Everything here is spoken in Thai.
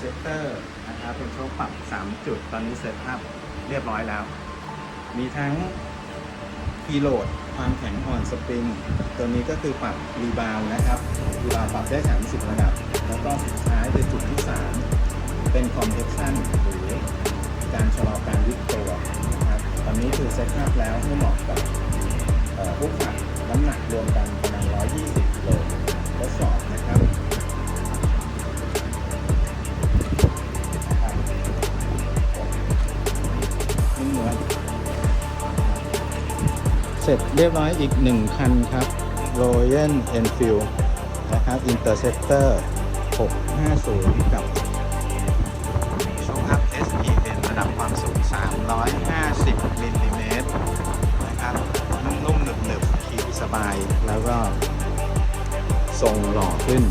เซปเตอร์นะครับเป็นโชคปรับ 3 จุดตอนนี้เซตอัพเรียบร้อยแล้ว มีทั้งพีโหลดความแข็งอ่อนสปริง ตัวนี้ก็คือปรับรีบาวนะครับรีบาวปรับได้ 30 ระดับ แล้วก็สุดท้ายเป็นจุดที่ 3 เป็นคอมเพรสชันหรือการชะลอการยึดตัวนะครับตอนนี้คือเซตอัพแล้วให้เหมาะกับ ร็จเรียบร้อยอีกหนึ่งคันครับ Royal Enfield นะครับ Interceptor 650 กับโชว์อัพ SPN ระดับความสูง 350มิลลิเมตรนะครับ นุ่มๆหนึบๆขี่สบาย แล้วก็ทรงหล่อขึ้น